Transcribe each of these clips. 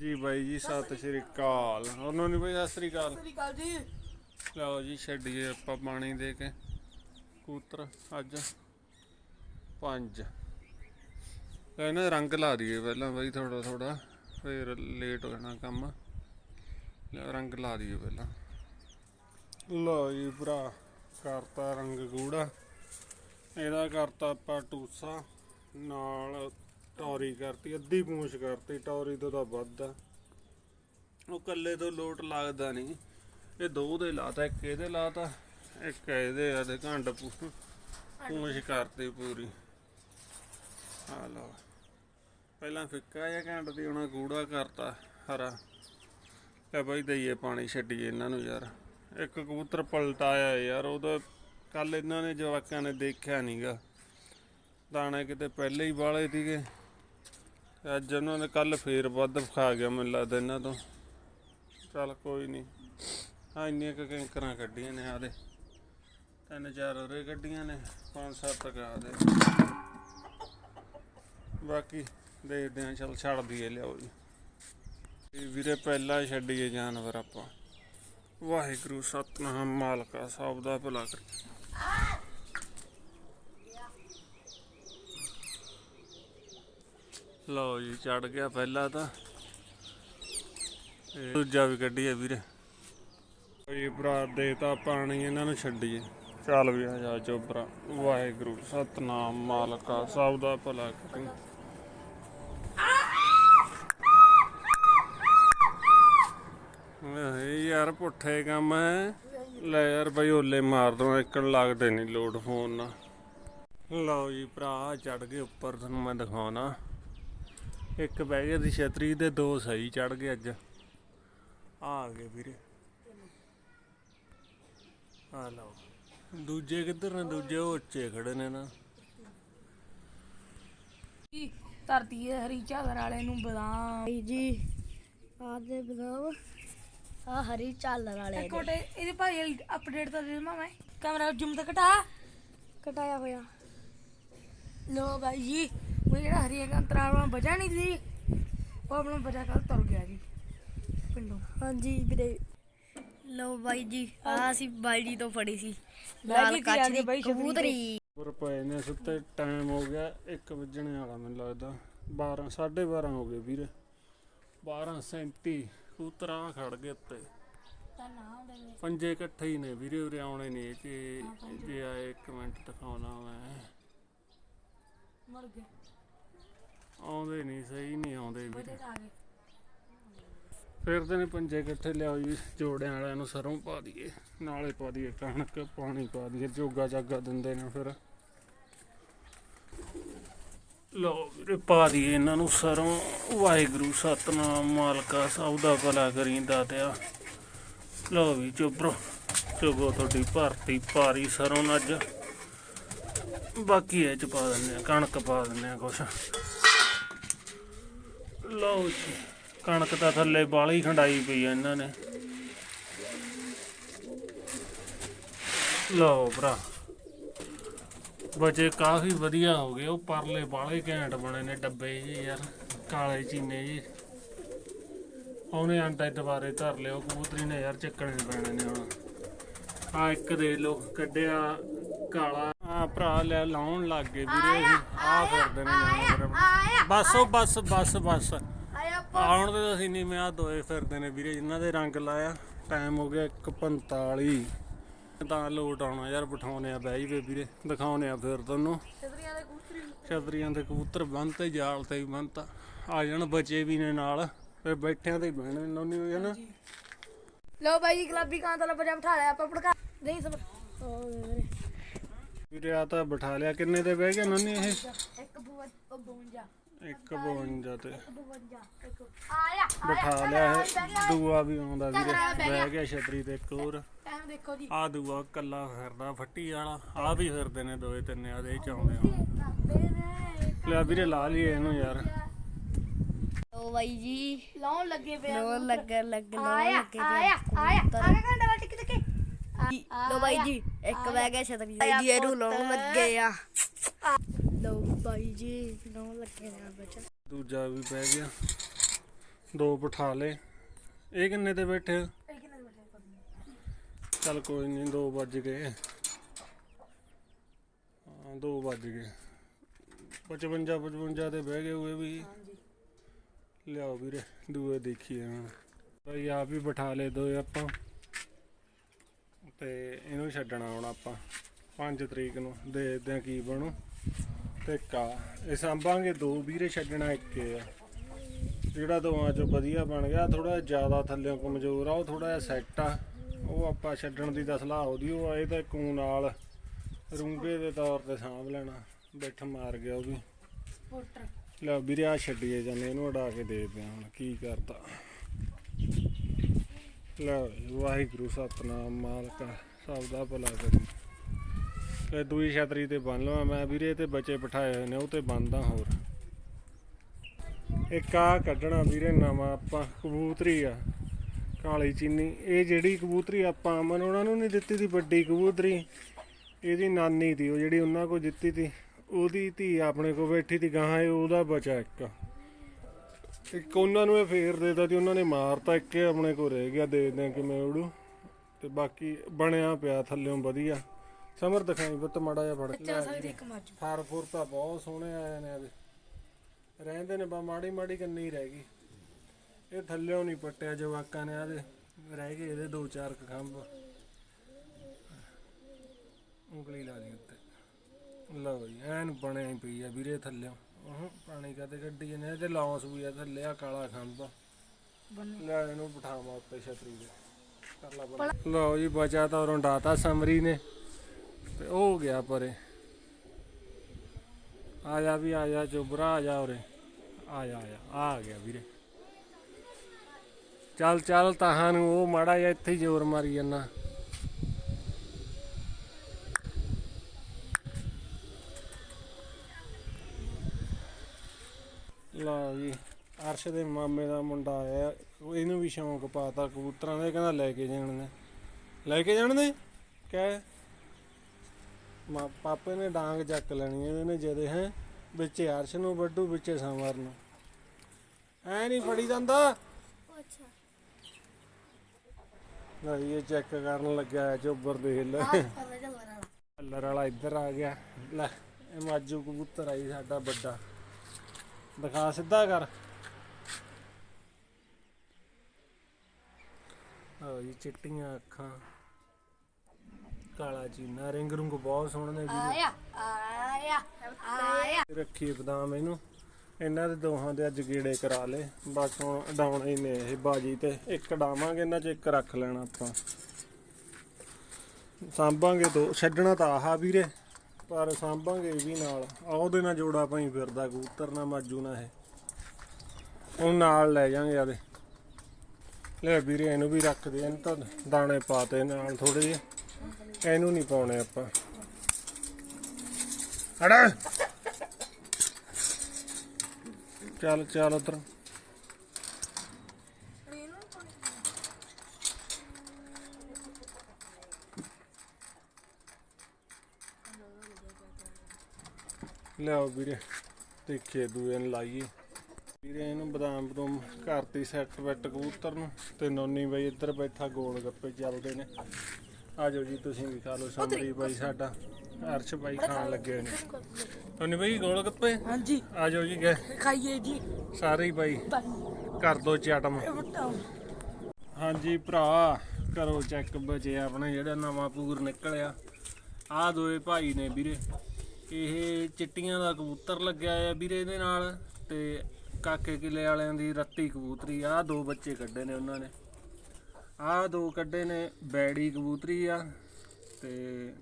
ਜੀ ਬਾਈ ਜੀ ਸਤਿ ਸ਼੍ਰੀ ਅਕਾਲ। ਉਹਨੂੰ ਨਹੀਂ ਬਈ ਸਤਿ ਸ਼੍ਰੀ ਅਕਾਲ? ਸਤਿ ਸ਼੍ਰੀ ਅਕਾਲ ਜੀ। ਲਓ ਜੀ ਛੱਡੀਏ ਆਪਾਂ ਪਾਣੀ ਦੇ ਕੇ। ਕੂਤਰ ਅੱਜ। ਪੰਜ। ਇਹਨਾਂ ਰੰਗ ਲਾ ਦਈਏ ਪਹਿਲਾਂ ਬਈ ਥੋੜਾ ਥੋੜਾ ਫਿਰ ਲੇਟ ਹੋ ਜਾਣਾ ਕੰਮ। ਰੰਗ ਲਾ ਦਈਏ ਪਹਿਲਾਂ। ਲਓ ਜੀ ਭਰਾ ਕਰਤਾ ਰੰਗ ਗੂੜਾ। ਇਹਦਾ ਕਰਤਾ ਆਪਾਂ ਟੂਸਾ ਨਾਲ ਟੌਰੀ ਕਰਤੀ, ਅੱਧੀ ਪੂੰਛ ਕਰਤੀ, ਟੌਰੀ ਤੋਂ ਤਾਂ ਵੱਧ ਆ। ਉਹ ਕੱਲੇ ਤੋਂ ਲੋਟ ਲੱਗਦਾ ਨਹੀਂ। ਇਹ ਦੋ ਦੇ ਲਾਤਾ, ਇੱਕ ਇਹਦੇ ਲਾਤਾ, ਇੱਕ ਇਹਦੇ ਆ ਤੇ ਘੰਟ ਪੂ- ਪੂੰਛ ਕਰਤੀ ਪੂਰੀ। ਆ ਲਓ। ਪਹਿਲਾਂ ਫਿੱਕਾ ਜਿਹਾ ਘੰਟ ਦੀ ਹੁਣ ਗੂੜਾ ਕਰਤਾ ਹਰਾ। ਤੇ ਬਈ, ਦਈਏ ਪਾਣੀ, ਛੱਡੀਏ ਇਹਨਾਂ ਨੂੰ ਯਾਰ। ਇੱਕ ਕਬੂਤਰ ਪਲਟਾਇਆ ਯਾਰ ਉਹਦਾ ਕੱਲ ਇਹਨਾਂ ਨੇ ਜਵਾਕਾਂ ਨੇ ਦੇਖਿਆ ਨਹੀਂਗਾ ਦਾਣੇ ਕਿਤੇ ਪਹਿਲੇ ਹੀ ਵਾਲੇ ਸੀਗੇ। ਤੇ ਅੱਜ ਉਹਨਾਂ ਨੇ ਕੱਲ ਫੇਰ ਵੱਧ ਵਿਖਾ ਗਿਆ ਮੈਨੂੰ ਲੱਗਦਾ ਇਹਨਾਂ ਤੋਂ। ਚੱਲ ਕੋਈ ਨਹੀਂ। ਹਾਂ, ਇੰਨੀਆਂ ਕੁ ਕੈਂਕਰਾਂ ਕੱਢੀਆਂ ਨੇ ਆਦੇ ਤਿੰਨ ਚਾਰ ਉਰੇ ਕੱਢੀਆਂ ਨੇ, ਪੰਜ ਸੱਤ ਕਾ ਦੇ। ਬਾਕੀ ਦੇਖਦੇ ਹਾਂ, ਚੱਲ ਛੱਡ ਦਈਏ ਲਿਆਓ ਜੀ। ਵੀਰੇ ਪਹਿਲਾਂ ਛੱਡੀਏ ਜਾਨਵਰ ਆਪਾਂ। ਵਾਹਿਗੁਰੂ, ਸਤਨਾਮ ਮਾਲਕਾ, ਸਭ ਦਾ ਭਲਾ ਕਰੇ। ਲਓ ਜੀ ਚੜ ਗਿਆ ਪਹਿਲਾ ਤਾਂ। ਤੇ ਦੂਜਾ ਵੀ ਕੱਢੀਏ ਵੀਰੇ। ਇਹ ਭਰਾ ਦੇਤਾ ਪਾਣੀ ਇਹਨਾਂ ਨੂੰ ਛੱਡੀਏ। ਚੱਲ ਵੀ ਆ ਜਾ ਚੋਬਰਾ ਵਾਹਿਗੁਰੂ, ਸਤਨਾਮ, ਮਾਲਕਾ, ਸਭ ਦਾ ਭਲਾ ਕਰੇ। ਇਹ ਯਾਰ, ਪੁੱਠੇ ਕੰਮ ਹੈ ਲੈ ਯਾਰ ਬਈ, ਓਲੇ ਮਾਰ ਦੋ ਇੱਕਣ ਲੱਗਦੇ ਨਹੀਂ ਲੋਡ ਫੋਨ ਨਾਲ। ਲਓ ਜੀ ਭਰਾ ਚੜ ਗਏ ਉੱਪਰ, ਤੁਹਾਨੂੰ ਮੈਂ ਦਿਖਾਉਣਾ। ਇੱਕ ਬਹਿ ਗਿਆ ਦੀ ਛਤਰੀ ਤੇ ਦੋ ਸਹੀ ਚੜ ਗਏ ਅੱਜ। ਆ ਗਏ ਵੀਰੇ। ਆ ਲਓ। ਦੂਜੇ ਕਿੱਧਰ ਨੇ? ਦੂਜੇ ਉਹ ਉੱਚੇ ਖੜੇ ਨੇ ਨਾ। ਜੀ ਧਰਤੀ ਦੇ ਹਰੀ ਝਾਲਰ ਵਾਲੇ ਨੂੰ ਬਦਾਮ। ਭਾਈ ਜੀ। ਆਹ ਦੇ ਬਦਾਮ। ਆ ਹਰੀ ਝਾਲਰ ਵਾਲੇ ਇੱਕ ਕੋਟੇ ਇਹਦੇ ਭਾਈ ਅਪਡੇਟ ਤਾਂ ਦੇ ਦੇਵਾਂ ਮੈਂ। ਕੈਮਰਾ ਜ਼ੂਮ ਤੇ ਘਟਾ। ਕਟਾਇਆ ਹੋਇਆ। ਲੋ ਭਾਈ ਜੀ। ਉਹ ਜਿਹੜਾ ਹਰੀ ਅੰਤਰਾਲ ਵਾਲਾ ਬਚਾ ਨਹੀਂ ਸੀ ਉਹ ਆਪਣਾ ਬਚਾ ਕੱਲ ਤੁਰ ਗਿਆ ਜੀ ਪਿੰਡੋਂ। ਹਾਂਜੀ ਵੀਰੇ। ਲੋ ਬਾਈ ਜੀ ਆ ਅਸੀਂ ਬਾਈਡੀ ਤੋਂ ਫੜੀ ਸੀ ਲਾਲ ਕੇ ਕੱਚ ਦੀ ਤੇ। ਕਬੂਤਰੀ। ਉੱਪਰ ਪਏ ਨੇ ਸੁੱਤੇ ਟਾਈਮ ਹੋ ਗਿਆ 1 ਵਜਣੇ ਵਾਲਾ ਮੈਨੂੰ ਲੱਗਦਾ। 12 12:30 ਹੋ ਗਏ ਵੀਰੇ। 12:37 ਕੂਤਰਾ ਖੜ ਗਏ ਉੱਤੇ। ਤਾਂ ਨਾ ਆਉਂਦੇ ਨੇ ਪੰਜੇ ਇਕੱਠੇ ਹੀ ਨੇ ਵੀਰੇ ਉਰੇ ਆਉਣੇ ਨੇ ਜੇ ਜੇ ਆਏ ਇੱਕ ਮਿੰਟ ਦਿਖਾਉਣਾ ਮੈਂ। ਮਰ ਗਏ। ਆਉਂਦੇ ਨਹੀਂ ਸਹੀ ਨਹੀਂ ਆਉਂਦੇ ਗਏ। ਫਿਰਦੇ ਨੇ ਪੰਜੇ ਇਕੱਠੇ ਲਿਆਓ ਜੀ ਜੋੜਿਆਂ ਵਾਲਿਆਂ ਨੂੰ ਸਰੋਂ ਪਾ ਦਈਏ ਨਾਲੇ ਪਾ ਦਈਏ ਕਣਕ ਪਾਣੀ ਪਾ ਦਈਏ ਜੋਗਾ ਜਾਗਾ ਦਿੰਦੇ ਨੇ ਫਿਰ। ਲਓ ਵੀਰੇ ਪਾ ਦਈਏ ਇਹਨਾਂ ਨੂੰ ਸਰੋਂ। ਵਾਹਿਗੁਰੂ ਸਤਨਾਮ ਮਾਲਕਾ ਸਭ ਦਾ ਭਲਾ ਕਰੀ ਦਾਤਿਆ ਲਓ ਵੀ ਚੁੱਪਰੋ ਚੁਗੋ ਤੁਹਾਡੀ ਭਰਤੀ ਭਾਰੀ ਸਰੋਂ ਅੱਜ। ਬਾਕੀ ਇਹ ਚ ਪਾ ਦਿੰਦੇ ਆ ਕਣਕ ਪਾ ਦਿੰਦੇ ਆ ਕੁਛ। ਲਓ ਜੀ, ਕਣਕ ਤਾਂ ਥੱਲੇ ਬਾਲੀ ਖੰਡਾਈ ਪਈ ਆ ਇਹਨਾਂ ਨੇ। ਲਓ ਭਰਾ, ਬਚੇ ਕਾਫੀ ਵਧੀਆ ਹੋ ਗਏ, ਉਹ ਪਰਲੇ ਬਾਲੇ ਘੈਂਟ ਬਣੇ ਨੇ ਡੱਬੇ ਜੀ ਯਾਰ, ਕਾਲੇ ਚੀਨੇ ਜੀ। ਉਹਨੇ ਆਂਟਾ ਦੁਬਾਰੇ ਧਰ ਲਿਓ ਕਬੂਤਰੀ ਨੇ ਯਾਰ ਚੱਕਣੇ ਪੈਣੇ ਨੇ ਹੁਣ। ਆ ਇੱਕ ਦੇ ਲੋ ਕੱਢਿਆ ਕਾਲਾ ਆ ਭਰਾ ਲੈ ਲਾਉਣ ਲੱਗ ਗਏ ਵੀਰੇ ਆ ਫਿਰਦੇ ਨੇ ਜਾਨਵਰ ਬਸ ਉਹ ਬਸ ਬਸ ਬਸ। ਆਉਣ ਦੇ ਤਾਂ ਅਸੀਂ ਨਹੀਂ ਮੈਂ ਆ ਦੋਏ ਫਿਰਦੇ ਨੇ ਵੀਰੇ ਜਿਨ੍ਹਾਂ ਦੇ ਰੰਗ ਲਾਇਆ ਟਾਈਮ ਹੋ ਗਿਆ 1:45 ਤਾਂ ਲੋਟ ਆਉਣਾ ਯਾਰ ਬਿਠਾਉਨੇ ਆ ਬਹਿ ਜਵੇ ਵੀਰੇ ਦਿਖਾਉਨੇ ਆ ਫਿਰ ਤੁਹਾਨੂੰ। ਛਤਰੀਆਂ ਦੇ ਕੂਤਰੀ ਛਤਰੀਆਂ ਦੇ ਕਬੂਤਰ ਬੰਨ ਤੇ ਜਾਲ ਤੇ ਵੀ ਬੰਨਤਾ। ਆ ਜਾਣ ਬੱਚੇ ਵੀ ਨੇ ਨਾਲ ਫਿਰ ਬੈਠਿਆਂ ਤੇ ਹੀ ਬਹਿਣੇ ਨੋਨੀ ਹੋ ਜਾਣਾ ਲੋ ਭਾਈ ਜੀ ਗੁਲਾਬੀ ਕਾਂ ਦਾ ਬਚਾ ਬਿਠਾ ਲਿਆ ਆਪਾਂ ਭੜਕਾ ਨਹੀਂ ਸਭ ਵੀਰੇ ਆ ਤਾਂ ਬਿਠਾ ਲਿਆ। ਕਿੰਨੇ ਤੇ ਬਹਿ ਗਏ ਨੋਨੀ ਇਹ? ਇੱਕ 52 ਇੱਕ 52 ਤੇ। 52 ਇੱਕ ਆਇਆ ਬਿਠਾ ਲਿਆ ਇਹ। ਦੂਆ ਵੀ ਆਉਂਦਾ ਵੀਰੇ। ਬਹਿ ਗਿਆ। ਛਤਰੀ ਤੇ ਇੱਕ ਹੋਰ। ਟਾਈਮ ਦੇਖੋ ਜੀ। ਆ ਦੂਆ ਕੱਲਾ ਫਿਰਦਾ ਫੱਟੀ ਵਾਲਾ। ਆ ਵੀ ਫਿਰਦੇ ਨੇ ਦੋਏ ਤਿੰਨੇ ਆ ਦੇ ਚ ਆਉਂਦੇ ਆ ਲੈ ਵੀਰੇ ਲਾ ਲਈਏ ਇਹਨੂੰ ਯਾਰ। ਲੋ ਬਾਈ ਜੀ। ਲਾਉਣ ਲੱਗੇ ਪਿਆ ਲੋ ਲੱਗ ਲੱਗ ਲੋ ਆਇਆ ਲੱਗੇ ਆਇਆ ਆਇਆ ਆਇਆ ਟਿਕ ਲੋ ਬਾਈ ਜੀ ਇੱਕ ਬਹਿ ਗਿਆ ਛਤਰੀ ਬਾਈ ਜੀ ਇਹਨੂੰ ਲਾਉਣ ਲੱਗੇ ਆ। ਲੋ ਬਾਈ ਜੀ ਲਾਉਣ ਲੱਗੇ ਆ ਬੱਚਾ ਦੂਜਾ ਵੀ ਬਹਿ ਗਿਆ। ਦੋ ਬਿਠਾ? ਲੇ ਇਹ ਕਿੰਨੇ ਤੇ ਬੈਠੇ? ਚੱਲ ਕੋਈ ਨਹੀਂ 2 ਵੱਜ ਗਏ। ਹਾਂ 2 ਵੱਜ ਗਏ। 55 55 ਤੇ ਬਹਿ ਗਏ ਹੋਏ ਵੀ। ਹਾਂਜੀ। ਲਿਆਓ ਵੀਰੇ ਦੂਏ ਦੇਖੀਏ ਹੁਣ। ਬਈ ਆਪ ਹੀ ਬਿਠਾ ਲੇ ਦੋ ਆਪਾਂ। ਤੇ ਇਹਨੂੰ ਛੱਡਣਾ ਹੁਣ ਆਪਾਂ। 5 ਤਰੀਕ ਨੂੰ ਦੇਖਦੇ ਆ ਕੀ ਬਣੂ। ਤੇ ਕਾ ਇਹ ਸਾਂਭਾਂਗੇ ਦੋ ਵੀਰੇ ਛੱਡਣਾ ਇੱਕ ਆ। ਜਿਹੜਾ ਦੋਵਾਂ ਚੋਂ ਵਧੀਆ ਬਣ ਗਿਆ ਥੋੜਾ ਜ਼ਿਆਦਾ ਥੱਲੇੋਂ ਕਮਜ਼ੋਰ ਆ ਉਹ ਥੋੜਾ ਜਿਹਾ ਸੈੱਟ ਆ। ਉਹ ਆਪਾਂ ਛੱਡਣ ਦੀ ਤਾਂ ਸਲਾਹ ਉਹਦੀ ਉਹ ਇਹ ਤਾਂ ਕੂ ਨਾਲ ਰੂੰਗੇ ਦੇ ਤੌਰ ਤੇ ਸਾਂਭ ਲੈਣਾ ਬਿੱਠ ਮਾਰ ਗਿਆ ਉਹ ਵੀ। ਲੈ ਵੀਰੇ ਆ ਛੱਡੀਏ ਜਾਂਦੇ ਇਹਨੂੰ ਉਡਾ ਕੇ ਦੇਖਦੇ ਹਾਂ ਹੁਣ ਕੀ ਕਰਦਾ। ਲੈ ਵਾਹਿਗੁਰੂ, ਸਤਨਾਮ ਮਾਲਕਾ, ਸਭ ਦਾ ਭਲਾ ਕਰੀ। ਤੇ ਦੂਈ ਛਤਰੀ ਤੇ ਬੰਨ ਲਵਾਂ ਮੈਂ, ਵੀਰੇ ਤੇ ਬੱਚੇ ਬਿਠਾਏ ਹੋਏ ਨੇ, ਉਹ ਤੇ ਬੰਨਦਾ ਹੋਰ। ਇੱਕ ਆ ਕੱਢਣਾ ਵੀਰੇ ਨਵਾਂ ਆਪਾਂ, ਕਬੂਤਰੀ ਆ, ਕਾਲੀ ਚੀਨੀ। ਇਹ ਜਿਹੜੀ ਕਬੂਤਰੀ ਆਪਾਂ ਅਮਨ ਉਹਨਾਂ ਨੂੰ ਨਹੀਂ ਦਿੱਤੀ ਦੀ, ਵੱਡੀ ਕਬੂਤਰੀ। ਇਹਦੀ ਨਾਨੀ ਦੀ, ਉਹ ਜਿਹੜੀ ਉਹਨਾਂ ਕੋਲ ਦਿੱਤੀ ਤੀ ਉਹਦੀ ਧੀ ਆਪਣੇ ਕੋਲ ਬੈਠੀ ਤੀ ਗਾਹਾਂ ਇਹ ਉਹਦਾ ਬਚਾ ਇੱਕ। ਇੱਕ ਉਹਨਾਂ ਨੂੰ ਇਹ ਫੇਰ ਦੇਤਾ ਤੇ ਉਹਨਾਂ ਨੇ ਮਾਰਤਾ ਇੱਕ ਇਹ ਆਪਣੇ ਕੋਲ ਰਹਿ ਗਿਆ ਦੇਖਦੇ ਆ ਕਿਵੇਂ ਉੜੂ। ਤੇ ਬਾਕੀ ਬਣਿਆ ਪਿਆ ਥੱਲਿਓਂ ਵਧੀਆ। ਸਮਰ ਦਿਖਾਈ ਬੱਤ ਮਾੜਾ ਜਿਹਾ ਫੜ ਇੱਕ ਮੱਝ ਫਰ ਫੁਰ ਤਾਂ ਬਹੁਤ ਸੋਹਣੇ ਆਏ ਨੇ ਇਹਦੇ। ਰਹਿੰਦੇ ਨੇ ਬਾ ਮਾੜੀ ਮਾੜੀ ਕੰਨੀ ਰਹਿ ਗਈ। ਇਹ ਥੱਲਿਓਂ ਨਹੀਂ ਪੱਟਿਆ ਜਵਾਕਾਂ ਨੇ ਆਦੇ ਰਹਿ ਗਏ ਇਹਦੇ ਦੋ ਚਾਰ ਕੁ ਖੰਭ। ਉਂਗਲੀ ਲਾ ਲਈ ਉੱਤੇ। ਲਓ ਜੀ ਐਨ ਬਣਿਆ ਹੀ ਪਈ ਆ ਵੀਰੇ ਥੱਲਿਓਂ ਉਹ ਪਾਣੀ ਕਾਤੇ ਗੱਡੀ ਨੇ ਤੇ ਲੌਂਸ ਵੀ ਆ ਥੱਲੇ ਆ ਕਾਲਾ ਖੰਭ। ਬੰਨੇ ਲੈ ਇਹਨੂੰ ਬਿਠਾਵਾਂ ਉੱਤੇ ਛਤਰੀ ਦੇ ਕਰ ਲਾ ਬੰਦ। ਲਓ ਜੀ, ਬਚਾ ਤਾਂ ਉਰੋਂ ਸਮਰੀ ਨੇ। ਤੇ ਉਹ ਗਿਆ ਪਰੇ। ਆ ਜਾ ਵੀ, ਆ ਜਾ ਚੁਬਰਾ, ਆ ਜਾ ਉਰੇ। ਆ ਜਾ ਆ ਜਾ, ਆ ਗਿਆ ਵੀਰੇ। ਚੱਲ ਚੱਲ ਤਾਹਾਂ ਨੂੰ, ਉਹ ਮਾੜਾ ਜਿਹਾ ਇੱਥੇ ਜ਼ੋਰ ਮਾਰੀ ਜਾਂਦਾ ਲਓ ਜੀ ਅਰਸ਼ ਦੇ ਮਾਮੇ ਦਾ ਮੁੰਡਾ ਆਇਆ ਇਹਨੂੰ ਵੀ ਸ਼ੌਂਕ ਪਾਤਾ ਕਬੂਤਰਾਂ ਦਾ ਇਹ ਕਹਿੰਦਾ ਲੈ ਕੇ ਜਾਣ ਨੇ ਲੈ ਕੇ ਜਾਣ ਨੇ ਕਹਿ ਮਾ ਪਾਪੇ ਨੇ ਡਾਂਗ ਚੱਕ ਲੈਣੀ ਇਹਦੇ ਨੇ ਜਦੇ ਹੈ ਵਿੱਚੇ ਅਰਸ਼ ਨੂੰ ਵੱਡੂ ਵਿੱਚੇ ਸਮਰ ਨੂੰ। ਐ ਨਹੀਂ ਫੜੀ ਜਾਂਦਾ? ਅੱਛਾ। ਲੈ ਜੀ, ਇਹ ਚੈੱਕ ਕਰਨ ਲੱਗਿਆ ਹੈ ਚੋਬਰ ਦੇਖ ਲੈ ਪਤਾ ਚੱਲ ਰਿਹਾ ਕਲਰ ਵਾਲਾ ਇੱਧਰ ਆ ਗਿਆ। ਲੈ ਇਹ ਮਾਜੂ ਕਬੂਤਰ ਆਈ ਸਾਡਾ ਵੱਡਾ। ਦਿਖਾ ਸਿੱਧਾ ਕਰ। ਆਹ ਜੀ ਚਿੱਟੀਆਂ ਅੱਖਾਂ। ਕਾਲਾ ਚੀਨਾ ਰਿੰਗ ਰੁੰਗ ਬਹੁਤ ਸੋਹਣੇ ਨੇ ਵੀਰੇ। ਆਇਆ ਆਇਆ ਆਇਆ। ਰੱਖੀ ਬਦਾਮ ਇਹਨੂੰ। ਇਹਨਾਂ ਦੇ ਦੋਹਾਂ ਦੇ ਅੱਜ ਗੇੜੇ ਕਰਾ ਲੇ ਬਸ ਹੁਣ ਉਡਾਉਣੇ ਹੀ ਨੇ ਇਹ ਬਾਜੀ ਤੇ। ਇੱਕ ਡਾਵਾਂਗੇ ਇਹਨਾਂ 'ਚ ਇੱਕ ਰੱਖ ਲੈਣਾ ਆਪਾਂ। ਸਾਂਭਾਂਗੇ ਦੋ ਛੱਡਣਾ ਤਾਂ ਆਹਾ ਵੀਰੇ ਪਰ ਸਾਂਭਾਂਗੇ ਇਹ ਵੀ ਨਾਲ। ਆ ਉਹਦੇ ਨਾਲ ਜੋੜਾ ਪਾਈ ਫਿਰਦਾ ਕਬੂਤਰ ਨਾਲ ਮਾਜੂ ਨਾਲ ਇਹ। ਉਹ ਨਾਲ ਲੈ ਜਾਾਂਗੇ ਆਦੇ ਲੈ ਵੀਰੇ, ਇਹਨੂੰ ਵੀ ਰੱਖ ਦੇ ਇਹਨੂੰ ਤਾਂ ਦਾਣੇ ਪਾਤੇ ਨਾਲ ਥੋੜੇ ਜਿਹੇ। ਇਹਨੂੰ ਨਹੀਂ ਪਾਉਣੇ ਆਪਾਂ। ਹੜਾ ਚੱਲ ਚੱਲ ਉਧਰ। ਲਿਆਓ ਵੀਰੇ, ਦੇਖੀਏ ਦੂਏ ਨੂੰ ਲਾਈਏ। ਵੀਰੇ ਇਹਨੂੰ ਬਦਾਮ ਬਦੂਮ ਕਰਤੀ ਸੈੱਟ ਵੈਟ ਕਬੂਤਰ ਨੂੰ ਤੇ ਨੋਨੀ ਬਾਈ ਇੱਧਰ ਬੈਠਾ ਗੋਲ ਗੱਪੇ ਚੱਲਦੇ ਨੇ। ਆ ਜਾਓ ਜੀ ਤੁਸੀਂ ਵੀ ਖਾ ਲਓ ਸਮਰੀ ਬਾਈ ਸਾਡਾ। ਅਰਸ਼ ਬਾਈ ਖਾਣ ਲੱਗੇ ਨੇ। ਨੋਨੀ ਬਾਈ ਗੋਲ ਗੱਪੇ? ਹਾਂਜੀ। ਆ ਜਾਓ ਜੀ ਗਏ। ਖਾਈਏ ਜੀ। ਸਾਰੇ ਹੀ ਬਾਈ। ਕਰ ਦੋ ਚਟਮ। ਹਾਂਜੀ ਭਰਾ ਕਰੋ ਚੈੱਕ ਬਚੇ ਆਪਣੇ ਜਿਹੜਾ ਨਵਾਂ ਪੂਰ ਨਿਕਲਿਆ। ਆਹ ਦੋਏ ਭਾਈ ਨੇ ਵੀਰੇ। ਇਹ ਚਿੱਟੀਆਂ ਦਾ ਕਬੂਤਰ ਲੱਗਿਆ ਆ ਵੀਰੇ ਇਹਦੇ ਨਾਲ ਤੇ ਕਾਕੇ ਕਿਲੇ ਵਾਲਿਆਂ ਦੀ ਰੱਤੀ ਕਬੂਤਰੀ ਆਹ ਦੋ ਬੱਚੇ ਕੱਢੇ ਨੇ ਉਹਨਾਂ ਨੇ। ਆਹ ਦੋ ਕੱਢੇ ਨੇ ਬੈੜੀ ਕਬੂਤਰੀ ਆ ਤੇ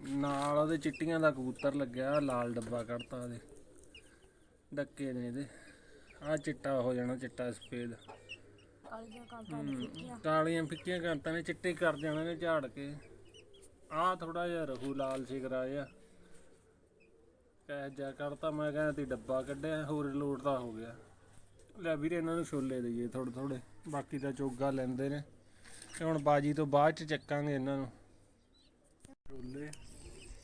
ਨਾਲ ਉਹਦੇ ਚਿੱਟੀਆਂ ਦਾ ਕਬੂਤਰ ਲੱਗਿਆ ਲਾਲ ਡੱਬਾ ਕੱਢਤਾ ਉਹਦੇ। ਡੱਕੇ ਨੇ ਇਹਦੇ। ਆਹ ਚਿੱਟਾ ਹੋ ਜਾਣਾ ਚਿੱਟਾ ਸਫੇਦ। ਕਾਲੀਆਂ ਫਿੱਕੀਆਂ। ਕਾਂਤਾਂ ਨੇ ਚਿੱਟੇ ਕਰ ਜਾਣੇ ਨੇ ਝਾੜ ਕੇ। ਆਹ ਥੋੜਾ ਜਿਹਾ ਰਹੂ ਲਾਲ ਸਿਗਰਾ ਆ ਕਹਿ ਜਾ ਕਰਤਾ ਮੈਂ ਕਹਿੰਦਾ ਤੀ ਡੱਬਾ ਕੱਢਿਆ ਹੋਰ ਲੋਡ ਤਾਂ ਹੋ ਗਿਆ। ਲੈ ਵੀਰੇ ਇਹਨਾਂ ਨੂੰ ਛੋਲੇ ਦਈਏ ਥੋੜੇ ਥੋੜੇ ਬਾਕੀ ਤਾਂ ਚੋਗਾ ਲੈਂਦੇ ਨੇ। ਤੇ ਹੁਣ ਬਾਜੀ ਤੋਂ ਬਾਅਦ ਚ ਚੱਕਾਂਗੇ ਇਹਨਾਂ ਨੂੰ। ਛੋਲੇ।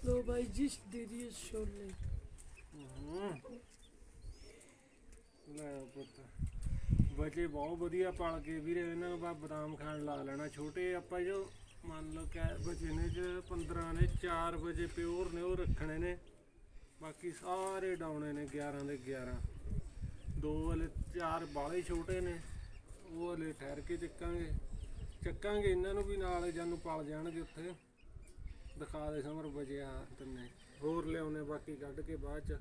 ਲੋ ਬਾਈ ਜੀ ਦੇ ਦੀ ਛੋਲੇ। ਲੈ ਪੁੱਤ। ਬੱਚੇ ਬਹੁਤ ਵਧੀਆ ਪਲ ਕੇ ਵੀਰੇ ਇਹਨਾਂ ਨੂੰ ਬਾ ਬਦਾਮ ਖਾਣ ਲਾ ਲੈਣਾ। ਛੋਟੇ ਆਪਾਂ ਜੋ ਮੰਨ ਲਓ ਕਿ ਬੱਚੇ ਨੇ ਚ 15 ਨੇ 4 ਵਜੇ ਪਿਓਰ ਨੇ ਉਹ ਰੱਖਣੇ ਨੇ। ਬਾਕੀ ਸਾਰੇ ਡਾਉਣੇ ਨੇ 11 ਦੇ 11 ਦੋ ਵਾਲੇ ਚਾਰ ਬਾਲੇ ਛੋਟੇ ਨੇ, ਉਹ ਹਲੇ ਠਹਿਰ ਕੇ ਚੱਕਾਂਗੇ। ਚੱਕਾਂਗੇ ਇਹਨਾਂ ਨੂੰ ਵੀ ਨਾਲ, ਜਾਨੂੰ ਪਲ ਜਾਣਗੇ ਉੱਥੇ। ਦਿਖਾ ਦੇ ਸਮਰ ਬਜਿਆ ਤੰਨੇ। ਹੋਰ ਲਿਆਉਨੇ ਬਾਕੀ ਕੱਢ ਕੇ ਬਾਅਦ ਚ।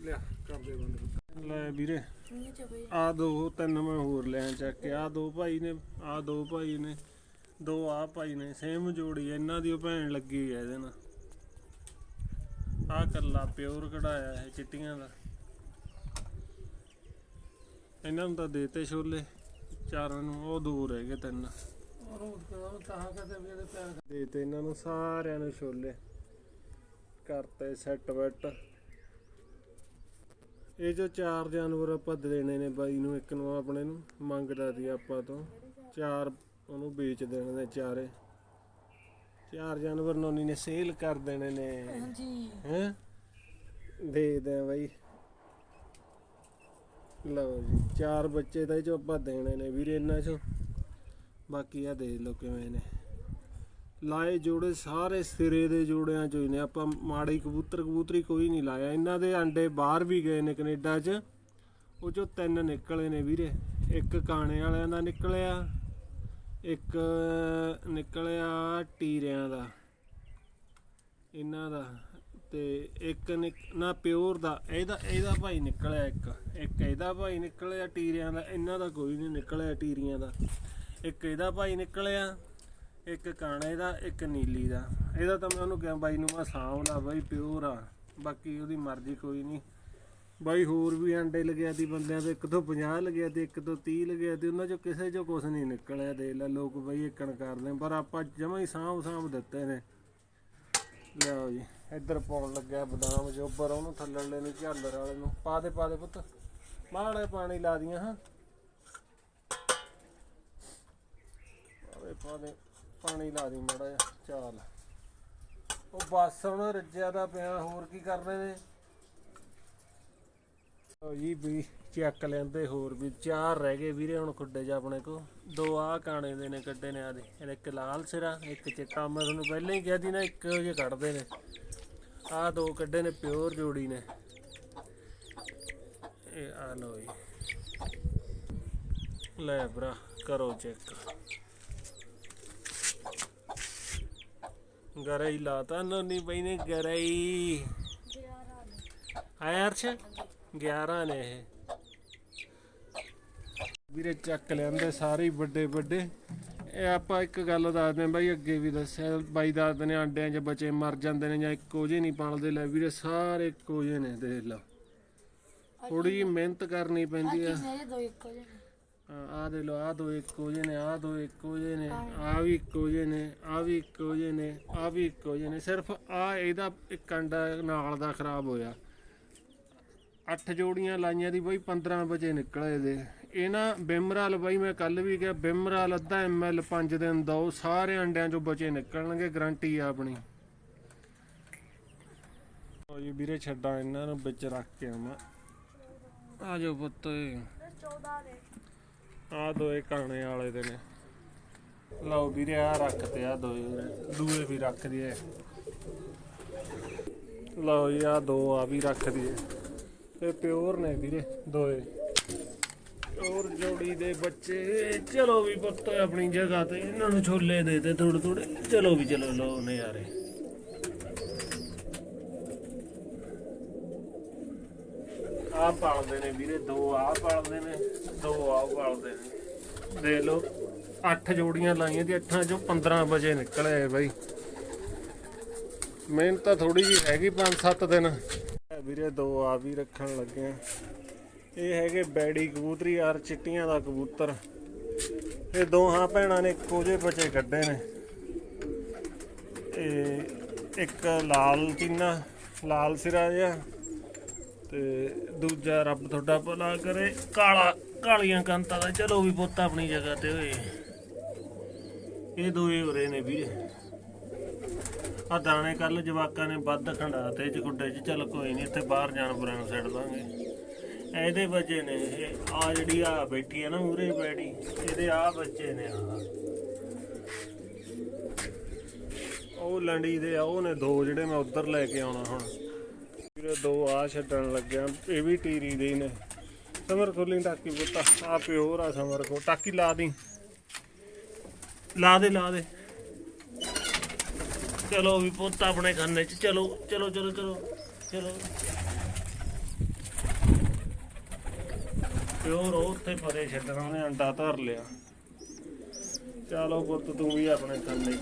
ਲਿਆ, ਕਰਦੇ ਬੰਦ। ਲੈ ਵੀਰੇ, ਆ ਦੋ, ਤਿੰਨ ਮੈਂ ਹੋਰ ਲੈਣ ਚੱਕ ਕੇ। ਆ ਦੋ ਭਾਈ ਨੇ, ਆ ਦੋ ਭਾਈ ਨੇ, ਦੋ ਆ ਭਾਈ ਨੇ ਸੇਮ ਜੋੜੀ, ਇਹਨਾਂ ਦੀ ਉਹ ਭੈਣ ਲੱਗੀ ਹੈ ਇਹਦੇ ਨਾਲ। ਆ ਕੱਲਾ ਪਿਓਰ ਕਢਾਇਆ ਹੈ ਚਿੱਟੀਆਂ ਦਾ। ਇਹਨਾਂ ਨੂੰ ਤਾਂ ਦੇਤੇ ਛੋਲੇ। ਚਾਰਾਂ ਨੂੰ ਉਹ ਦੋ ਰਹਿ ਗਏ ਤਿੰਨ। ਦੇਤੇ ਇਹਨਾਂ ਨੂੰ ਸਾਰਿਆਂ ਨੂੰ ਛੋਲੇ। ਕਰਤੇ ਸੈੱਟ ਬੈਟ ਇਹ ਜੋ ਚਾਰ ਜਾਨਵਰ ਆਪਾਂ ਦੇਣੇ ਨੇ ਬਾਈ ਨੂੰ ਇੱਕ ਨੂੰ ਆਪਣੇ ਨੂੰ ਮੰਗਦਾ ਸੀ ਆਪਾਂ ਤੋਂ। ਚਾਰ ਉਹਨੂੰ ਵੇਚ ਦੇਣੇ ਨੇ ਚਾਰੇ। ਚਾਰ ਜਾਨਵਰ ਨੋਨੀ ਨੇ ਸੇਲ ਕਰ ਦੇਣੇ ਨੇ। ਹਾਂਜੀ। ਹੈ? ਦੇ ਦੇ ਬਾਈ। ਲਓ ਜੀ, ਚਾਰ ਬੱਚੇ ਤਾਂ ਇਹ ਚੋਂ ਆਪਾਂ ਦੇਣੇ ਨੇ ਵੀਰੇ ਇਹਨਾਂ ਚੋਂ। ਬਾਕੀ ਆ ਦੇ ਲਓ ਕਿਵੇਂ ਨੇ। ਲਾਏ ਜੋੜੇ ਸਾਰੇ ਸਿਰੇ ਦੇ ਜੋੜਿਆਂ ਚੋਂ ਹੀ ਨੇ। ਆਪਾਂ ਮਾੜੀ ਕਬੂਤਰ ਕਬੂਤਰੀ ਕੋਈ ਨਹੀਂ ਲਾਇਆ। ਇਹਨਾਂ ਦੇ ਅੰਡੇ ਬਾਹਰ ਵੀ ਗਏ ਨੇ ਕੈਨੇਡਾ 'ਚ। ਉਹ ਚੋਂ ਤਿੰਨ ਨਿਕਲੇ ਨੇ ਵੀਰੇ। ਇੱਕ ਕਾਣੇ ਵਾਲਿਆਂ ਦਾ ਨਿਕਲਿਆ, ਇੱਕ ਨਿਕਲਿਆ ਟੀਰਿਆਂ ਦਾ। ਇਹਨਾਂ ਦਾ। ਤੇ ਇੱਕ ਨਿਕ- ਨਾ ਪਿਓਰ ਦਾ, ਇਹਦਾ ਇਹਦਾ ਭਾਈ ਨਿਕਲਿਆ ਇੱਕ। ਇੱਕ ਇਹਦਾ ਭਾਈ ਨਿਕਲਿਆ ਟੀਰਿਆਂ ਦਾ, ਇਹਨਾਂ ਦਾ ਕੋਈ ਨਹੀਂ ਨਿਕਲਿਆ ਟੀਰੀਆਂ ਦਾ। ਇੱਕ ਇਹਦਾ ਭਾਈ ਨਿਕਲਿਆ, ਇੱਕ ਕਾਣੇ ਦਾ, ਇੱਕ ਨੀਲੀ ਦਾ। ਇਹਦਾ ਤਾਂ ਮੈਂ ਉਹਨੂੰ ਕਿਹਾ, ਬਾਈ ਨੂੰ ਮੈਂ ਸਾਂਭਲਾ ਬਾਈ ਪਿਓਰ ਆ। ਬਾਕੀ ਉਹਦੀ ਮਰਜ਼ੀ ਕੋਈ ਨਹੀਂ। ਬਾਈ ਹੋਰ ਵੀ ਅੰਡੇ ਲਗਿਆ ਦੀ ਬੰਦਿਆਂ ਦੇ, ਇੱਕ ਤੋਂ 50 ਲਗਿਆ ਤੇ ਇੱਕ ਤੋਂ 30 ਲਗਿਆ ਤੇ ਉਹਨਾਂ ਚੋਂ ਕਿਸੇ ਚੋਂ ਕੁਝ ਨਹੀਂ ਨਿਕਲਿਆ ਦੇ ਲੈ ਲੋਕ ਬਾਈ ਇੱਕਣ ਕਰਦੇ ਪਰ ਆਪਾਂ ਜਮਾਂ ਹੀ ਸਾਂਭ ਸਾਂਭ ਦਿੱਤੇ ਨੇ। ਲਿਆਓ ਜੀ। ਇੱਧਰ ਪਾਉਣ ਲੱਗਿਆ ਬਦਾਮ ਜੋ ਉੱਪਰ ਉਹਨੂੰ ਥੱਲੜੇ ਨੂੰ ਝਾਲਰ ਵਾਲੇ ਨੂੰ। ਪਾ ਦੇ ਪਾ ਦੇ ਪੁੱਤ। ਮਾੜਾ ਜਿਹਾ ਪਾਣੀ ਲਾ ਦੀਆਂ, ਹਾਂ। ਪਾਵੇ ਪਾ ਦੇ ਪਾਣੀ ਲਾ ਦੀ ਮਾੜਾ ਜਿਹਾ ਚਾਲ ਉਹ ਬਸ ਹੁਣ ਰੱਜਿਆ ਦਾ ਪਿਆ, ਹੋਰ ਕੀ ਕਰਨੇ ਨੇ? ਜੀ, ਵੀ ਚੱਕ ਲੈਂਦੇ ਹੋਰ ਵੀ ਚਾਰ ਰਹਿ ਗਏ ਵੀਰੇ ਹੁਣ ਖੁੱਡੇ 'ਚ ਆਪਣੇ ਕੋ ਦੋ ਆ ਕਾਣੇ ਦੇ ਨੇ ਕੱਢੇ ਨੇ ਆਦੇ ਇੱਕ ਲਾਲ ਸਿਰਾ ਇੱਕ ਚਿੱਟਾ। ਮੈਂ ਤੁਹਾਨੂੰ ਪਹਿਲਾਂ ਹੀ ਕਿਹਾ ਸੀ ਨਾ ਇੱਕ ਜੇ ਕੱਢਦੇ ਨੇ। ਆ ਦੋ ਕੱਢੇ ਨੇ ਪਿਓਰ ਜੋੜੀ ਨੇ। ਇਹ ਆ ਲੋ ਜੀ। ਲੈ ਭਰਾ ਕਰੋ ਚੈੱਕ। ਗਰਾਈ ਲਾਤਾ ਨੋਨੀ ਬਈ ਨੇ ਗਰਾਈ। ਆਇਆ ਅਰਸ਼? 11 ਨੇ ਇਹ। ਵੀਰੇ ਚੱਕ ਲੈਂਦੇ ਸਾਰੇ ਵੱਡੇ ਵੱਡੇ। ਇਹ ਆਪਾਂ ਇੱਕ ਗੱਲ ਦੱਸਦੇ ਹਾਂ ਬਾਈ ਅੱਗੇ ਵੀ ਦੱਸਿਆ ਬਾਈ ਦੱਸਦੇ ਨੇ ਆਂਡਿਆਂ 'ਚ ਬੱਚੇ ਮਰ ਜਾਂਦੇ ਨੇ ਜਾਂ ਇੱਕੋ ਜਿਹੇ ਨਹੀਂ ਪਾਲਦੇ। ਲੈ ਵੀਰੇ ਸਾਰੇ ਇੱਕੋ ਜਿਹੇ ਨੇ ਦੇਖ ਲਓ। ਥੋੜੀ ਜਿਹੀ ਮਿਹਨਤ ਕਰਨੀ ਪੈਂਦੀ ਆ। ਕਿਸੇ ਦੇ ਦੋ ਇੱਕੋ ਜਿਹੇ ਨੇ। ਆ ਦੇ ਲੋ ਆ ਦੋ ਇੱਕੋ ਜਿਹੇ ਨੇ ਆ ਦੋ ਇੱਕੋ ਜਿਹੇ ਨੇ ਆ ਵੀ ਇੱਕੋ ਜਿਹੇ ਨੇ ਆ ਵੀ ਇੱਕੋ ਜਿਹੇ ਨੇ ਆ ਵੀ ਇੱਕੋ ਜਿਹੇ ਨੇ। ਸਿਰਫ ਆ ਇਹਦਾ ਇੱਕ ਅੰਡਾ ਨਾਲ ਦਾ ਖਰਾਬ ਹੋਇਆ। ਅੱਠ ਜੋੜੀਆਂ ਲਾਈਆਂ ਦੀ ਬਈ 15 ਵਜੇ ਨਿਕਲੇ ਇਹਦੇ। ਇਹ ਨਾ ਬਿਮਰਾਲ ਬਈ, ਮੈਂ ਕੱਲ ਵੀ ਕਿਹਾ, ਬਿਮਰਾਲ ਅੱਧਾ ਐਮਐਲ 5 ਦਿਨ ਦੋ, ਸਾਰੇ ਅੰਡਿਆਂ ਚੋਂ ਬਚੇ ਨਿਕਲਣਗੇ ਗਰੰਟੀ ਆ ਆਪਣੀ। ਉਹ ਜੀ ਵੀਰੇ, ਛੱਡਾਂ ਇਹਨਾਂ ਨੂੰ ਵਿੱਚ ਰੱਖ ਕੇ ਆਵਾਂ ਆ ਜਾਓ ਪੁੱਤ 14 ਦੇ ਆ ਦੋਏ ਕਾਣੇ ਵਾਲੇ ਦੇ ਨੇ। ਲਓ ਵੀਰੇ, ਆ ਰੱਖਤੇ ਆ ਦੋਏ। ਉਰੇ। ਦੂਏ ਵੀ ਰੱਖ ਦਈਏ। ਲਓ ਜੀ, ਆ ਦੋ ਆ ਵੀ ਰੱਖ ਦਈਏ। ਇਹ ਪਿਓਰ ਨੇ ਵੀਰੇ, ਦੋਏ। ਪਿਓਰ ਜੋੜੀ ਦੇ ਬੱਚੇ, ਚਲੋ ਵੀ ਪੁੱਤ ਆਪਣੀ ਜਗ੍ਹਾ ਤੇ ਇਹਨਾਂ ਨੂੰ ਛੋਲੇ ਦੇ ਤੇ ਥੋੜੇ ਥੋੜੇ ਚਲੋ ਵੀ ਚਲੋ ਲਓ ਨਜ਼ਾਰੇ। ਆ ਪਾਲਦੇ ਨੇ ਵੀਰੇ, ਦੋ ਆ ਪਾਲਦੇ ਨੇ, ਦੋ ਆ ਪਾਲਦੇ ਨੇ। ਦੇਖ ਲਓ, ਅੱਠ ਜੋੜੀਆਂ ਲਾਈਆਂ ਤੇ ਅੱਠਾਂ ਚੋਂ 15 ਵਜੇ ਨਿਕਲੇ ਆਏ ਬਾਈ। ਮਿਹਨਤ ਤਾਂ ਥੋੜੀ ਜੀ ਹੈਗੀ 5-7 ਦਿਨ। ਵੀਰੇ, ਦੋ ਆ ਵੀ ਰੱਖਣ ਲੱਗੇ ਆ। ਇਹ ਹੈਗੇ ਬੈੜੀ ਕਬੂਤਰੀ ਯਾਰ ਚਿੱਟੀਆਂ ਦਾ ਕਬੂਤਰ। ਇਹ ਦੋਹਾਂ ਭੈਣਾਂ ਨੇ ਇੱਕੋ ਜਿਹੇ ਬੱਚੇ ਕੱਢੇ ਨੇ। ਇਹ ਇੱਕ ਲਾਲ ਚੀਨਾ ਲਾਲ ਸਿਰਾ ਜਿਹਾ। ਤੇ ਦੂਜਾ ਰੱਬ ਤੁਹਾਡਾ ਭਲਾ ਕਰੇ। ਕਾਲਾ, ਕਾਲੀਆਂ ਕੰਤਾਂ ਦਾ। ਚਲੋ ਵੀ ਪੁੱਤ ਆਪਣੀ ਜਗ੍ਹਾ ਤੇ ਹੋਏ। ਇਹ ਦੋਏ ਹੋ ਰਹੇ ਨੇ ਵੀਰੇ। ਆ ਦਾਣੇ ਕੱਲ ਜਵਾਕਾਂ ਨੇ ਵੱਧ ਖੰਡਾ ਤੇ ਚ ਚ। ਚੱਲ ਕੋਈ ਨਹੀਂ, ਇੱਥੇ ਬਾਹਰ ਜਾਨਵਰਾਂ ਨੂੰ ਛੱਡ ਦਾਂਗੇ ਇਹਦੇ ਬੱਚੇ ਨੇ ਆ ਜਿਹੜੀ ਆ ਬੈਠੀ ਹੈ ਨਾ ਮੂਰੇ ਬੈੜੀ ਇਹਦੇ ਆ ਬੱਚੇ ਨੇ ਆ। ਉਹ ਲੰਡੀ ਦੇ ਆ ਉਹ ਨੇ ਦੋ ਜਿਹੜੇ ਮੈਂ ਉੱਧਰ ਲੈ ਕੇ ਆਉਣਾ ਹੁਣ। ਵੀਰੇ ਦੋ ਆ ਛੱਡਣ ਲੱਗਿਆ, ਇਹ ਵੀ ਟੀਰੀ ਦੇ ਨੇ। ਸਮਰ ਖੋਲੀ ਟਾਕੀ ਪੁੱਤਾ, ਆ ਪਿਓਰ ਆ ਸਮਰ ਕੋ, ਟਾਕੀ ਲਾ ਦੀ। ਲਾ ਦੇ ਲਾ ਦੇ। ਚਲੋ ਵੀ ਪੁੱਤ ਆਪਣੇ ਖਾਨੇ ਚ, ਚਲੋ ਚਲੋ ਚਲੋ ਚਲੋ ਚਲੋ। ਪਿਓਰ ਉਹ ਉੱਥੇ ਪਰੇ ਛੱਡਣਾ, ਉਹਨੇ ਅੰਡਾ ਧਰ ਲਿਆ। ਚਲੋ ਪੁੱਤ, ਤੂੰ ਵੀ ਆਪਣੇ ਖਾਨੇ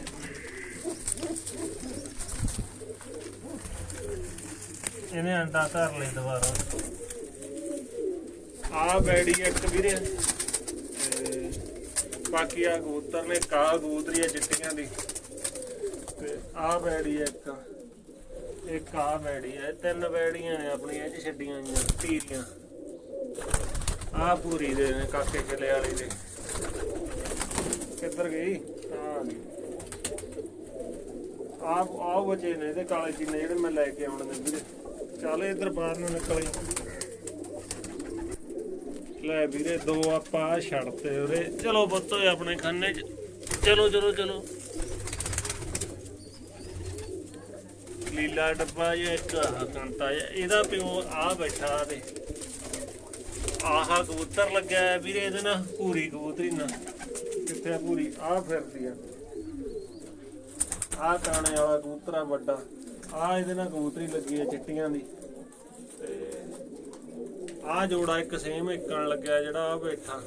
ਇਹਨੇ ਅੰਡਾ ਧਰ ਲਈ ਦੁਬਾਰਾ। ਆ ਬੈੜੀ ਇੱਕ ਵੀਰੇ। ਤੇ ਬਾਕੀ ਆ ਕਬੂਤਰ ਨੇ ਕਾ ਕਬੂਤਰੀ ਆ ਚਿੱਟੀਆਂ ਦੀ। ਤੇ ਆ ਬੈੜੀ ਇੱਕ। ਇੱਕ ਆ ਬੈੜੀ ਆ। ਤਿੰਨ ਬੈੜੀਆਂ ਨੇ ਆਪਣੀਆਂ, ਇਹ ਚ ਛੱਡੀਆਂ ਹੋਈਆਂ, ਤੀਰੀਆਂ। ਆ ਪੂਰੀ ਦੇ ਨੇ, ਕਾਕੇ ਕਿਲੇ ਵਾਲੀ ਦੇ। ਕਿੱਧਰ ਗਈ? ਆ ਗਈ ਆ ਆ ਬਚੇ ਨੇ ਇਹਦੇ ਕਾਲੇ ਜੀ ਜਿਹੜੇ ਮੈਂ ਲੈ ਕੇ ਆਉਣੇ ਨੇ ਵੀਰੇ। ਚੱਲ ਇਧਰ ਬਾਹਰ ਨੂੰ ਨਿਕਲ ਲੈ ਵੀਰੇ, ਦੋ ਆਪਾਂ ਆਹ ਛੱਡਤੇ ਉਰੇ। ਚਲੋ ਬੱਤੋ ਆਪਣੇ ਖਾਨੇ ਚ। ਚਲੋ ਚਲੋ ਚਲੋ। ਲੀਲਾ ਡੱਬਾ ਜਿਹਾ ਇੱਕ ਆਹ ਕੰਤਾ ਜਿਹਾ। ਇਹਦਾ ਪਿਓ ਆ ਬੈਠਾ ਤੇ। ਆਹਾ ਕਬੂਤਰ ਲੱਗਿਆ ਹੈ ਵੀਰੇ ਇਹਦੇ ਨਾਲ ਪੂਰੀ ਕਬੂਤਰੀ ਨਾਲ। ਕਿੱਥੇ ਆ ਪੂਰੀ ਆ ਫਿਰਦੀ ਆ। ਆ ਕਾਣੇ ਵਾਲਾ ਕਬੂਤਰਾ ਵੱਡਾ। ਆ ਇਹਦੇ ਨਾਲ ਕਬੂਤਰੀ ਲੱਗੀ ਹੈ ਚਿੱਟੀਆਂ ਦੀ। ਤੇ ਆ ਜੋੜਾ ਇੱਕ ਸੇਮ ਇੱਕਣ ਲੱਗਿਆ ਜਿਹੜਾ ਆ ਬੈਠਾ।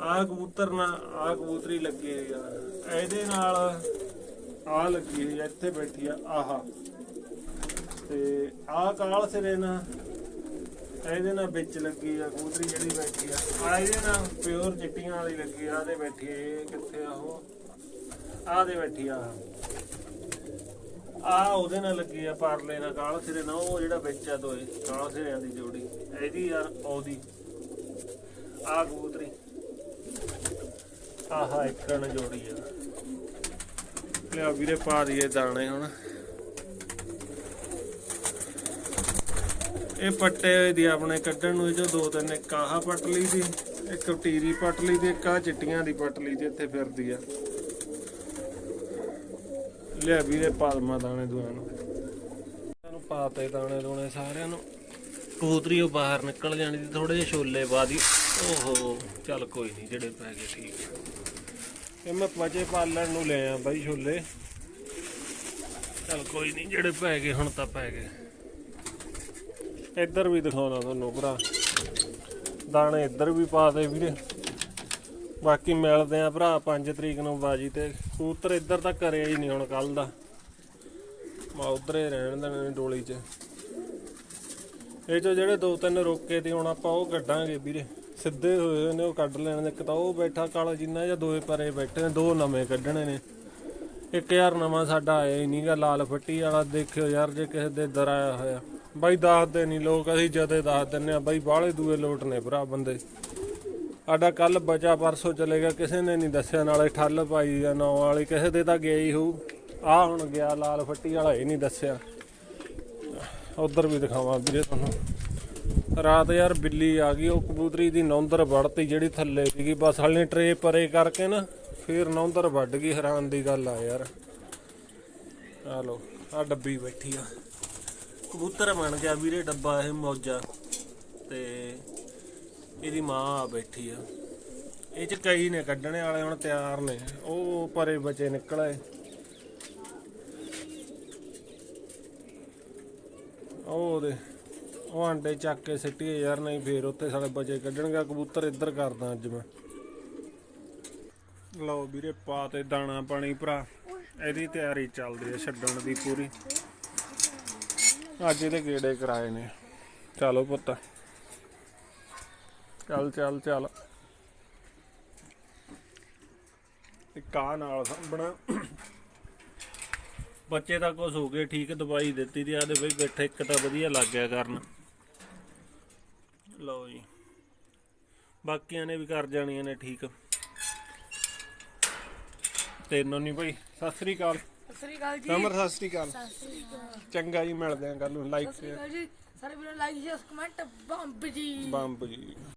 ਆ ਕਬੂਤਰ ਨਾਲ ਆ ਕਬੂਤਰੀ ਲੱਗੀ ਹੋਈ ਆ। ਇਹਦੇ ਨਾਲ ਆ ਲੱਗੀ ਹੋਈ ਆ, ਇੱਥੇ ਬੈਠੀ ਆ, ਆਹਾ। ਤੇ ਆ ਕਾਲ ਸਿਰੇ ਨਾਲ ਇਹਦੇ ਨਾਲ ਵਿੱਚ ਲੱਗੀ ਆ, ਕਬੂਤਰੀ ਜਿਹੜੀ ਬੈਠੀ ਆ। ਆ ਇਹਦੇ ਨਾਲ ਪਿਓਰ ਚਿੱਟੀਆਂ ਵਾਲੀ ਲੱਗੀ ਆ ਤੇ ਬੈਠੀ ਇਹ ਕਿੱਥੇ ਆ ਉਹ? ਆ ਦੇ ਬੈਠੀ ਆ। ਆ ਉਹਦੇ ਨਾਲ ਲੱਗੀ ਆ ਪਰਲੇ ਨਾਲ ਕਾਲ ਸਿਰੇ ਨਾਲ, ਉਹ ਜਿਹੜਾ ਵਿੱਚ ਆ ਦੋਏ, ਕਾਲ ਸਿਰਿਆਂ ਦੀ ਜੋੜੀ। ਇਹਦੀ ਯਾਰ ਉਹਦੀ। ਆ ਕਬੂਤਰੀ। ਆਹਾ ਇੱਕਣ ਜੋੜੀ ਆ। ਲਿਆ ਵੀਰੇ, ਪਾ ਦਈਏ ਦਾਣੇ ਹੁਣ। ਇਹ ਪੱਟੇ ਹੋਏ ਦੀ ਆਪਣੇ ਕੱਢਣ ਨੂੰ ਜੋ ਦੋ ਤਿੰਨ ਇੱਕ ਆਹ ਪੱਟ ਲਈ ਦੀ ਇੱਕ ਟੀਰੀ ਪੱਟ ਲਈ ਦੀ ਇੱਕ ਆ ਚਿੱਟੀਆਂ ਦੀ ਪੱਟ ਲਈ ਦੀ ਇੱਥੇ ਫਿਰਦੀ ਆ। ਲਿਆ ਵੀਰੇ ਪਾਲਮਾ ਦਾਣੇ ਦੁਆਨ ਨੂੰ। ਪਾਤੇ ਦਾਣੇ ਦੋਣੇ ਸਾਰਿਆਂ ਨੂੰ। ਕਬੂਤਰੀ ਉਹ ਬਾਹਰ ਨਿਕਲ ਜਾਣੀ ਦੀ ਥੋੜੇ ਜਿਹੇ ਛੋਲੇ ਪਾ ਦੀ। ਓਹੋ ਚੱਲ ਕੋਈ ਨਹੀਂ ਜਿਹੜੇ ਪੈ ਗਏ ਠੀਕ। ਇਹ ਮੈਂ ਪਜੇ ਪਾਲਣ ਨੂੰ ਲੈ ਆ ਬਾਈ ਛੋਲੇ। ਚੱਲ ਕੋਈ ਨਹੀਂ ਜਿਹੜੇ ਪੈ ਗਏ ਹੁਣ ਤਾਂ ਪੈ ਗਏ। ਇੱਧਰ ਵੀ ਦਿਖਾਉਣਾ ਤੁਹਾਨੂੰ ਭਰਾ। ਦਾਣੇ ਇੱਧਰ ਵੀ ਪਾ ਦੇ ਵੀਰੇ। ਬਾਕੀ ਮਿਲਦੇ ਆ ਭਰਾ 5 ਤਰੀਕ ਨੂੰ ਬਾਜੀ ਤੇ। ਕਬੂਤਰ ਇੱਧਰ ਤਾਂ ਕਰਿਆ ਹੀ ਨਹੀਂ ਹੁਣ ਕੱਲ ਦਾ। ਮੈਂ ਉਧਰ ਰਹਿਣ ਦੇਣੇ ਡੋਲੀ 'ਚ। ਇਹ ਚੋਂ ਜਿਹੜੇ ਦੋ ਤਿੰਨ ਰੋਕੇ ਤੇ ਹੁਣ ਆਪਾਂ ਉਹ ਕੱਢਾਂਗੇ ਵੀਰੇ। ਸਿੱਧੇ ਹੋਏ ਨੇ, ਉਹ ਕੱਢ ਲੈਣ ਇੱਕ ਤਾਂ ਉਹ ਬੈਠਾ ਕਾਲਾ ਜਿੰਨਾ ਜਾਂ ਦੋਏ ਪਰੇ ਬੈਠੇ ਨੇ, ਦੋ ਨਵੇਂ ਕੱਢਣੇ ਨੇ। ਇੱਕ ਯਾਰ ਨਵਾਂ ਸਾਡਾ ਆਇਆ ਹੀ ਨਹੀਂਗਾ ਲਾਲ ਫੱਟੀ ਵਾਲਾ। ਦੇਖਿਓ ਯਾਰ ਜੇ ਕਿਸੇ ਦੇ ਦਰ ਆਇਆ ਹੋਇਆ। ਬਾਈ ਦੱਸਦੇ ਨਹੀਂ ਲੋਕ, ਅਸੀਂ ਜਦੇ ਦੱਸ ਦਿੰਨੇ ਆ, ਬਾਈ ਬਾਹਲੇ ਦੂਏ ਲੋਟ ਨੇ ਭਰਾ ਬੰਦੇ। ਸਾਡਾ ਕੱਲ ਬਚਾ ਪਰਸੋਂ ਚਲੇ ਗਿਆ, ਕਿਸੇ ਨੇ ਨਹੀਂ ਦੱਸਿਆ, ਨਾਲੇ ਠੱਲ ਪਾਈ ਆ, ਨੌ ਵਾਲੀ, ਕਿਸੇ ਦੇ ਤਾਂ ਗਿਆ ਹੀ ਹੋਊ। ਆ ਹੁਣ ਗਿਆ, ਲਾਲ ਫੱਟੀ ਵਾਲਾ ਇਹ ਨਹੀਂ ਦੱਸਿਆ। ਉਧਰ ਵੀ ਦਿਖਾਵਾਂ ਵੀਰੇ ਤੁਹਾਨੂੰ। ਰਾਤ ਯਾਰ ਬਿੱਲੀ ਆ ਗਈ, ਉਹ ਕਬੂਤਰੀ ਦੀ ਨੌਂਦਰ ਵੜਤੀ ਜਿਹੜੀ ਥੱਲੇ ਸੀਗੀ। ਬਸ ਹਾਲੇ ਟਰੇ ਪਰੇ ਕਰਕੇ ਨਾ, ਫੇਰ ਨੌਂਦਰ ਵੱਢ ਗਈ, ਹੈਰਾਨ ਦੀ ਗੱਲ ਆ ਯਾਰ। ਆ ਲੋ ਆ ਡੱਬੀ ਬੈਠੀ ਆ। ਕਬੂਤਰ ਬਣ ਗਿਆ ਵੀਰੇ, ਡੱਬਾ ਇਹ ਮੌਜਾ। ਤੇ ਇਹਦੀ ਮਾਂ ਆ ਬੈਠੀ ਆ। ਇਹ ਚ ਕਈ ਨੇ ਕੱਢਣੇ ਵਾਲੇ ਹੁਣ ਤਿਆਰ ਨੇ। ਉਹ ਪਰੇ ਬਚੇ ਨਿਕਲੇ। ਉਹ ਉਹਦੇ ਉਹ ਆਂਡੇ ਚੱਕ ਕੇ ਸਿੱਟੀਏ ਯਾਰ, ਨਹੀਂ ਫੇਰ ਉੱਥੇ ਸਾਡੇ ਬਚੇ ਕੱਢਣਗੇ। ਕਬੂਤਰ ਇੱਧਰ ਕਰਦਾ ਅੱਜ ਮੈਂ। ਲਓ ਵੀਰੇ, ਪਾ ਤੇ ਦਾਣਾ ਪਾਣੀ ਭਰਾ। ਇਹਦੀ ਤਿਆਰੀ ਚੱਲਦੀ ਹੈ ਛੱਡਣ ਦੀ ਪੂਰੀ। ਅੱਜ ਇਹਦੇ ਗੇੜੇ ਕਰਾਏ ਨੇ। ਚਲੋ ਪੁੱਤ। ਚੱਲ ਚੱਲ ਚੱਲ। ਇੱਕ ਆ ਨਾਲ ਸਾਂਭਣਾ। ਬੱਚੇ ਤਾਂ ਕੁਛ ਹੋ ਗਏ, ਠੀਕ ਦਵਾਈ ਦਿੱਤੀ ਤੇ ਆਦੇ ਬਈ ਬੈਠੇ, ਇੱਕ ਤਾਂ ਵਧੀਆ ਲੱਗ ਗਿਆ ਕਰਨ। ਲਓ ਜੀ। ਬਾਕੀਆਂ ਨੇ ਵੀ ਕਰ ਜਾਣੀਆਂ ਨੇ ਠੀਕ। ਤੈਨੂੰ ਨਹੀਂ ਭਾਈ ਸਤਿ ਸ੍ਰੀ ਅਕਾਲ। ਸ੍ਰੀ ਅਕਾਲ ਜੀ। ਸਤਿ ਸ੍ਰੀ ਅਕਾਲ। ਚੰਗਾ ਜੀ ਮਿਲਦੇ ਆਂ ਕੱਲ ਨੂੰ ਲਾਈਕ ਸਤਿ ਸ੍ਰੀ ਅਕਾਲ ਜੀ। ਸਾਰੇ ਵੀਡੀਓ ਲਾਈਕ ਸ਼ੇਅਰ ਕਮੈਂਟ ਬੰਬ ਜੀ। ਬੰਬ ਜੀ।